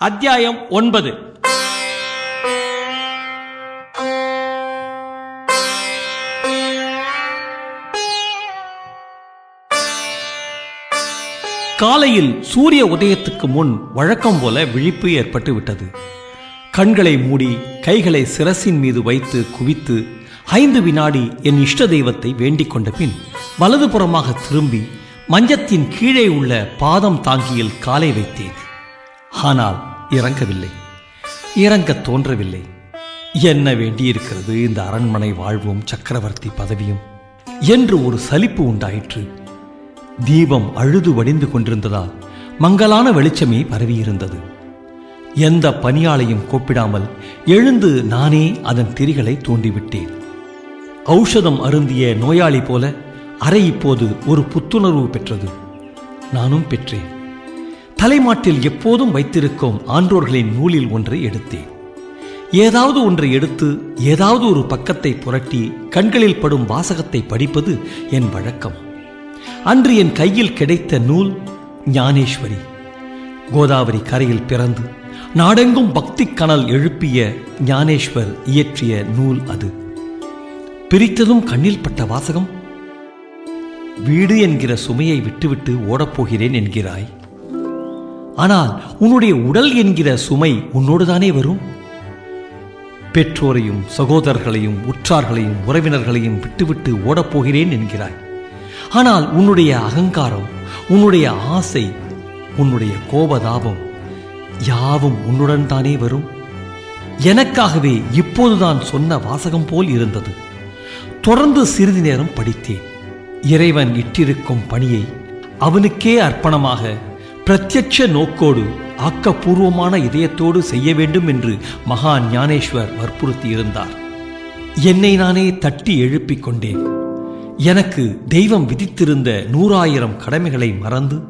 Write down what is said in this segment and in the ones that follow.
அத்தியாயம் ஒன்பது. காலையில் சூரிய உதயத்துக்கு முன் வழக்கம் போல விழிப்பு ஏற்பட்டு விட்டது. கண்களை மூடி கைகளை சிரசின் மீது வைத்து குவித்து ஐந்து வினாடி என் இஷ்ட தெய்வத்தை வேண்டிக் கொண்ட பின் வலதுபுறமாக திரும்பி மஞ்சத்தின் கீழே உள்ள பாதம் தாங்கியில் காலை வைத்தேன். ஆனால் இறங்கவில்லை. இறங்க தோன்றவில்லை. என்ன வேண்டியிருக்கிறது இந்த அரண்மனை வாழ்வும் சக்கரவர்த்தி பதவியும்? என்று ஒரு சலிப்பு உண்டாயிற்று. தீபம் அழுது வடிந்து கொண்டிருந்ததால் மங்கலான வெளிச்சமே பரவியிருந்தது. எந்த பணியாளையும் கூப்பிடாமல் எழுந்து நானே அதன் திரிகளை தூண்டிவிட்டேன். ஔஷதம் அருந்திய நோயாளி போல அறை இப்போது ஒரு புத்துணர்வு பெற்றது. நானும் பெற்றேன். தலைமாட்டில் எப்போதும் வைத்திருக்கும் ஆன்றோர்களின் நூலில் ஒன்றை எடுத்தேன். ஏதாவது ஒன்றை எடுத்து ஏதாவது ஒரு பக்கத்தை புரட்டி கண்களில் படும் வாசகத்தை படிப்பது என் வழக்கம். அன்று என் கையில் கிடைத்த நூல் ஞானேஸ்வரி. கோதாவரி கரையில் பிறந்து நாடெங்கும் பக்தி கனல் எழுப்பிய ஞானேஸ்வர் இயற்றிய நூல் அது. பிரித்ததும் கண்ணில் பட்ட வாசகம் வீடு என்கிற சுமையை விட்டுவிட்டு ஓடப்போகிறேன் என்கிறாய். ஆனால் உன்னுடைய உடல் என்கிற சுமை உன்னோடுதானே வரும்? பெற்றோரையும் சகோதரர்களையும் உற்றார்களையும் உறவினர்களையும் விட்டுவிட்டு ஓடப்போகிறேன் என்கிறாய். ஆனால் உன்னுடைய அகங்காரம் உன்னுடைய ஆசை உன்னுடைய கோபதாபம் யாவும் உன்னுடன் தானே வரும்? எனக்காகவே இப்போதுதான் சொன்ன வாசகம் போல் இருந்தது. தொடர்ந்து சிறிது நேரம் படித்தேன். இறைவன் இட்டிருக்கும் பணியை அவனுக்கே அர்ப்பணமாக பிரத்யட்ச நோக்கோடு ஆக்கப்பூர்வமான இதயத்தோடு செய்ய வேண்டும் என்று மகா ஞானேஸ்வர் வற்புறுத்தியிருந்தார். என்னை நானே தட்டி எழுப்பிக் கொண்டேன். எனக்கு தெய்வம் விதித்திருந்த நூறாயிரம் கடமைகளை மறந்து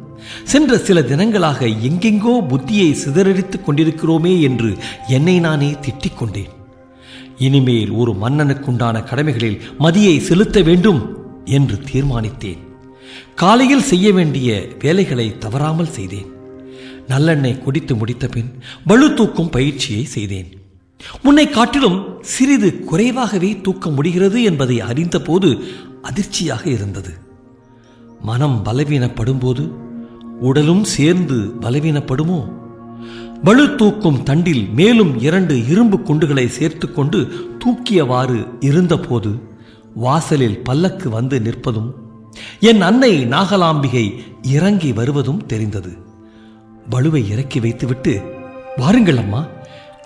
சென்ற சில தினங்களாக எங்கெங்கோ புத்தியை சிதறடித்துக் கொண்டிருக்கிறோமே என்று என்னை நானே திட்டிக் கொண்டேன். இனிமேல் ஒரு மன்னனுக்குண்டான கடமைகளில் மதியை செலுத்த வேண்டும் என்று தீர்மானித்தேன். காலையில் செய்ய வேண்டிய வேலைகளை தவறாமல் செய்தேன். நல்லெண்ணெய் குடித்து முடித்த பின் பளு தூக்கும் பயிற்சியை செய்தேன். முன்னை காட்டிலும் சிறிது குறைவாகவே தூக்க முடிகிறது என்பதை அறிந்தபோது அதிர்ச்சியாக இருந்தது. மனம் பலவீனப்படும்போது உடலும் சேர்ந்து பலவீனப்படுமோ? பளு தூக்கும் தண்டில் மேலும் இரண்டு இரும்பு குண்டுகளை சேர்த்துக்கொண்டு தூக்கியவாறு இருந்தபோது வாசலில் பல்லக்கு வந்து நிற்பதும் என் அன்னை நாகலாம்பிகை இறங்கி வருவதும் தெரிந்தது. பளுவை இறக்கி வைத்துவிட்டு வாருங்கள் அம்மா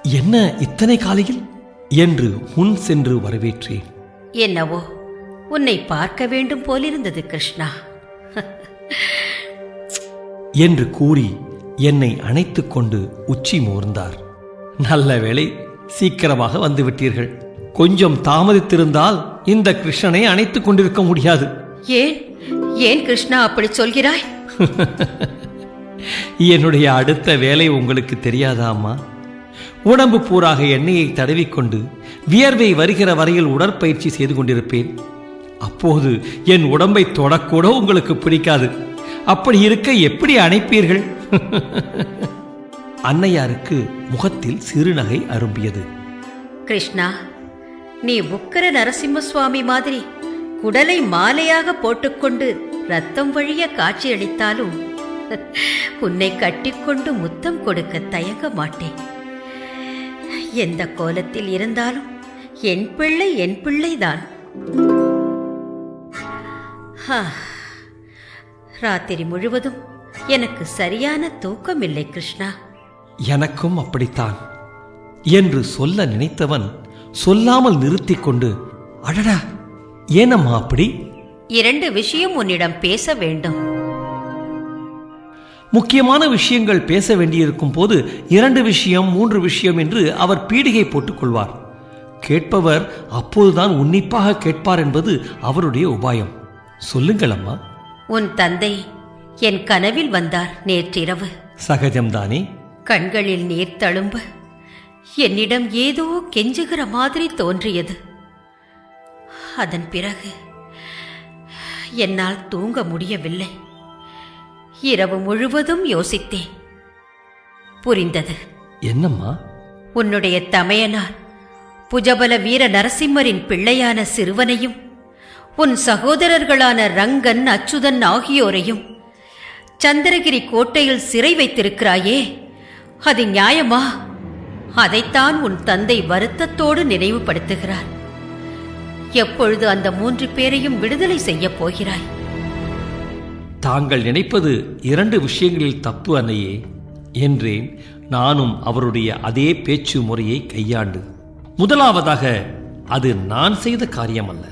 என்ன இத்தனை காலையில்? என்று முன் சென்று வரவேற்றேன். என்னவோ உன்னை பார்க்க வேண்டும் போலிருந்தது கிருஷ்ணா. என்று கூறி என்னை அணைத்துக் கொண்டு உச்சி மோர்ந்தார். நல்ல வேளை சீக்கிரமாக வந்து விட்டீர்கள் கொஞ்சம் தாமதித்திருந்தால் இந்த கிருஷ்ணனை அணைத்துக் கொண்டிருக்க முடியாது. ஏன்? ஏன் கிருஷ்ணா அப்படி சொல்கிறாய்? என்னுடைய அடுத்த வேலை உங்களுக்கு தெரியாதா அம்மா? உடம்பு பூராக எண்ணெயை தடவிக்கொண்டு வியர்வை வருகிற வரையில் உடற்பயிற்சி செய்து கொண்டிருப்பேன். அப்போது என் உடம்பை தொடக்கூட உங்களுக்கு பிடிக்காது. அப்படி இருக்க எப்படி அணைப்பீர்கள்? அன்னையாருக்கு முகத்தில் சிறுநகை அரும்பியது. கிருஷ்ணா நீ உக்கர நரசிம்ம சுவாமி மாதிரி குடலை மாலையாக போட்டுக்கொண்டு ரத்தம் வழிய காட்சியளித்தாலும் உன்னை கட்டிக்கொண்டு முத்தம் கொடுக்க தயங்க மாட்டேன். எந்த கோலத்தில் இருந்தாலும் என் பிள்ளை என் பிள்ளைதான். ராத்திரி முழுவதும் எனக்கு சரியான தூக்கமில்லை கிருஷ்ணா. எனக்கும் அப்படித்தான். என்று சொல்ல நினைத்தவன் சொல்லாமல் நிறுத்திக் கொண்டு அடடா ஏனம்மா அப்படி? இரண்டு விஷயம் உன்னிடம் பேச வேண்டும். முக்கியமான விஷயங்கள் பேச வேண்டியிருக்கும் போது இரண்டு விஷயம் மூன்று விஷயம் என்று அவர் பீடிகை போட்டுக் கொள்வார். கேட்பவர் அப்போதுதான் உன்னிப்பாக கேட்பார் என்பது அவருடைய உபாயம். சொல்லுங்கள் அம்மா உன் தந்தை என் கனவில் வந்தார் நேற்றிரவு. சகஜம்தானே? கண்களில் நீர் தழும்ப. என்னிடம் ஏதோ கெஞ்சுகிற மாதிரி தோன்றியது. அதன் பிறகு என்னால் தூங்க முடியவில்லை. இரவு முழுவதும் யோசித்தேன். புரிந்தது. என்னம்மா? உன்னுடைய தமையனார் புஜபல வீர நரசிம்மரின் பிள்ளையான சிறுவனையும் உன் சகோதரர்களான ரங்கன் அச்சுதன் ஆகியோரையும் சந்திரகிரி கோட்டையில் சிறை வைத்திருக்கிறாயே அது நியாயமா? அதைத்தான் உன் தந்தை வருத்தத்தோடு நினைவுபடுத்துகிறார். எப்பொழுது அந்த மூன்று பேரையும் விடுதலை செய்யப் போகிறாய்? தாங்கள் நினைப்பது இரண்டு விஷயங்களில் தப்பு அன்னையே என்றேன். நானும் அவருடைய அதே பேச்சு முறையை கையாண்டு. முதலாவதாக அது நான் செய்த காரியம் அல்ல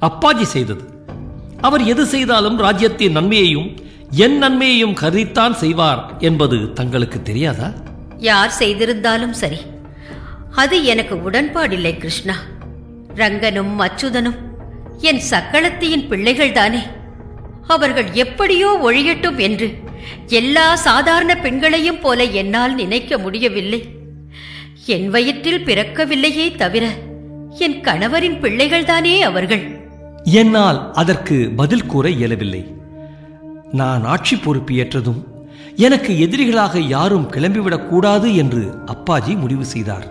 அப்பாஜி செய்தது. அவர் எது செய்தாலும் ராஜ்யத்தின் நன்மையையும் என் நன்மையையும் கருதித்தான் செய்வார் என்பது தங்களுக்கு தெரியாதா? யார் செய்திருந்தாலும் சரி. அது எனக்கு உடன்பாடில்லை கிருஷ்ணா. ரங்கனும் அச்சுதனும் என் சக்களத்தியின் பிள்ளைகள்தானே. அவர்கள் எப்படியோ ஒழியட்டும் என்று எல்லா சாதாரண பெண்களையும் போல என்னால் நினைக்க முடியவில்லை. என் வயிற்றில் பிறக்கவில்லையே தவிர என் கணவரின் பிள்ளைகள்தானே அவர்கள். என்னால் அதற்கு பதில் கூற இயலவில்லை. நான் ஆட்சி பொறுப்பு ஏற்றதும் எனக்கு எதிரிகளாக யாரும் கிளம்பிவிடக் கூடாது என்று அப்பாஜி முடிவு செய்தார்.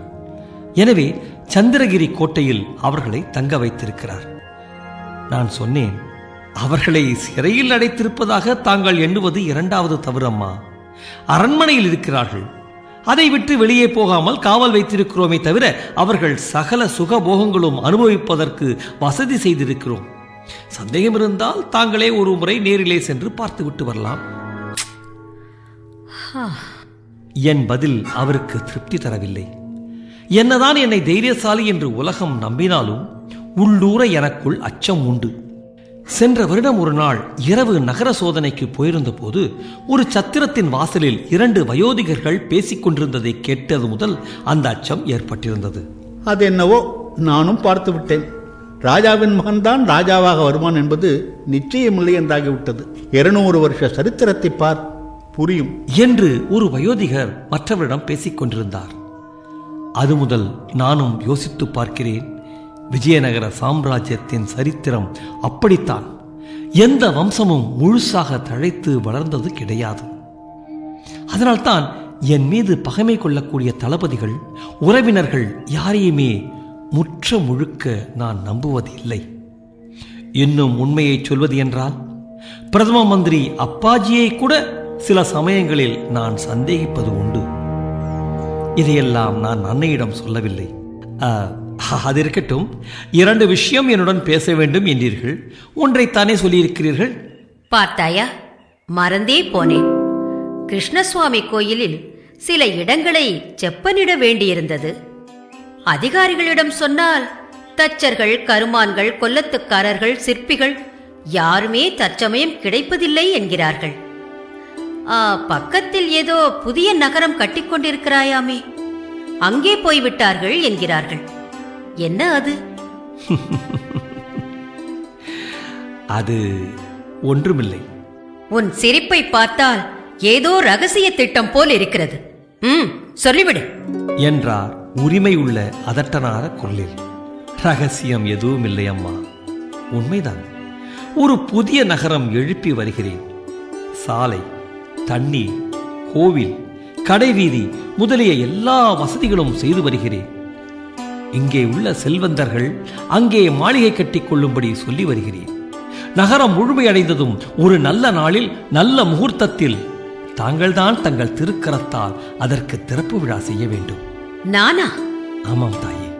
எனவே சந்திரகிரி கோட்டையில் அவர்களை தங்க வைத்திருக்கிறார். நான் சொன்னேன் அவர்களை சிறையில் அடைத்திருப்பதாக தாங்கள் எண்ணுவது இரண்டாவது தவறம்மா. அரண்மனையில் இருக்கிறார்கள். அதை விட்டு வெளியே போகாமல் காவல் வைத்திருக்கிறோமே தவிர அவர்கள் சகல சுகபோகங்களும் அனுபவிப்பதற்கு வசதி செய்திருக்கிறோம். சந்தேகம் இருந்தால் தாங்களே ஒரு முறை நேரிலே சென்று பார்த்துவிட்டு வரலாம். என் பதில் அவருக்கு திருப்தி தரவில்லை. என்னதான் என்னை தைரியசாலி என்று உலகம் நம்பினாலும் உள்ளூர எனக்குள் அச்சம் உண்டு. சென்ற வருடம் ஒரு நாள் இரவு நகர சோதனைக்கு போயிருந்த போது ஒரு சத்திரத்தின் வாசலில் இரண்டு வயோதிகர்கள் பேசிக் கொண்டிருந்ததை கேட்டது முதல் அந்த அச்சம் ஏற்பட்டிருந்தது. அது என்னவோ நானும் பார்த்து விட்டேன். ராஜாவின் மகன்தான் ராஜாவாக வருவான் என்பது நிச்சயமில்லை என்றாகிவிட்டது. இருநூறு வருஷ சரித்திரத்தை பார் புரியும். என்று ஒரு வயோதிகர் மற்றவரிடம் பேசிக் கொண்டிருந்தார். அது முதல் நானும் யோசித்து பார்க்கிறேன். விஜயநகர சாம்ராஜ்யத்தின் சரித்திரம் அப்படித்தான். எந்த வம்சமும் முழுசாக தழைத்து வளர்ந்தது கிடையாது. அதனால்தான் என் மீது பகைமை கொள்ளக்கூடிய தளபதிகள் உறவினர்கள் யாரையுமே முற்ற முழுக்க நான் நம்புவது இல்லை இன்னும் உண்மையை சொல்வது என்றால் பிரதம மந்திரி அப்பாஜியை கூட சில சமயங்களில் நான் சந்தேகிப்பது உண்டு. இதையெல்லாம் நான் அன்னையிடம் சொல்லவில்லை. ஆ, அது இருக்கட்டும். இரண்டு விஷயம் என்னுடன் பேச வேண்டும் என்றீர்கள். ஒன்றைத்தானே சொல்லியிருக்கிறீர்கள்? பார்த்தாயா? மறந்தே போனேன். கிருஷ்ணசுவாமி கோயிலில் சில இடங்களை செப்பனிட வேண்டியிருந்தது. அதிகாரிகளிடம் சொன்னால் தச்சர்கள் கருமான்கள் கொல்லத்துக்காரர்கள் சிற்பிகள் யாருமே தற்சமயம் கிடைப்பதில்லை என்கிறார்கள். பக்கத்தில் ஏதோ புதிய நகரம் கட்டிக்கொண்டிருக்கிறாயாமே. அங்கே போய்விட்டார்கள் என்கிறார்கள். என்ன அது? அது ஒன்றுமில்லை. உன் சிரிப்பை பார்த்தால் ஏதோ ரகசிய திட்டம் போல் இருக்கிறது. ம் சொல்லிவிடு. என்றார் உரிமை உள்ள அதட்டனார குரலில். ரகசியம் எதுவும் இல்லை அம்மா. உண்மைதான். ஒரு புதிய நகரம் எழுப்பி வருகிறேன். சாலை. தண்ணீர் கோவில் கடைவீதி முதலிய எல்லா வசதிகளும் செய்து வருகிறேன். இங்கே உள்ள செல்வந்தர்கள் அங்கே மாளிகை கட்டிக் கொள்ளும்படி சொல்லி வருகிறேன். நகரம் முழுமையடைந்ததும் ஒரு நல்ல நாளில் நல்ல முகூர்த்தத்தில் தாங்கள்தான் தங்கள் திருக்கரத்தால் அதற்கு திறப்பு விழா செய்ய வேண்டும். நானா? ஆமாம் தாயே.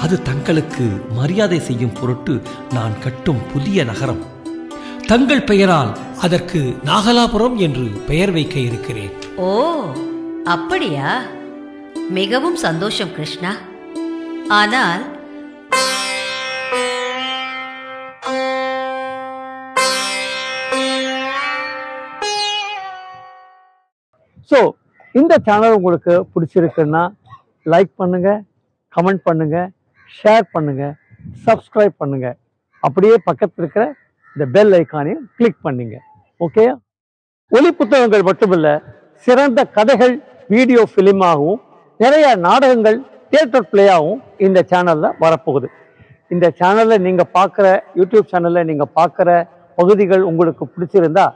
அது தங்களுக்கு மரியாதை செய்யும் பொருட்டு நான் கட்டும் புதிய நகரம். தங்கள் பெயரால் அதற்கு நாகலாபுரம் என்று பெயர் வைக்க இருக்கிறேன். ஓ அப்படியா? மிகவும் சந்தோஷம் கிருஷ்ணா. ஆனால் ஸோ இந்த சேனல் உங்களுக்கு பிடிச்சிருக்குன்னா லைக் பண்ணுங்க கமெண்ட் பண்ணுங்க ஷேர் பண்ணுங்க சப்ஸ்கிரைப் பண்ணுங்க. அப்படியே பக்கத்தில் இருக்கிற இந்த பெல் ஐக்கானையும் கிளிக் பண்ணுங்க. ஓகே ஒலி புத்தகங்கள் மட்டுமல்ல சிறந்த கதைகள் வீடியோ ஃபிலிமாகவும் நிறைய நாடகங்கள் தியேட்டர் பிளேயாகவும் இந்த சேனலில் வரப்போகுது. இந்த சேனலில் நீங்கள் பார்க்குற யூடியூப் சேனலில் நீங்கள் பார்க்குற பகுதிகள் உங்களுக்கு பிடிச்சிருந்தா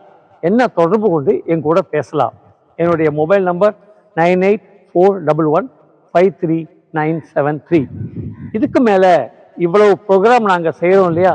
என்ன தொடர்பு கொண்டு என் கூட பேசலாம். என்னுடைய mobile number nine eight four double one five three nine seven three இதுக்கு மேலே இவ்வளவு ப்ரோக்ராம் நாங்கள் செய்கிறோம் இல்லையா?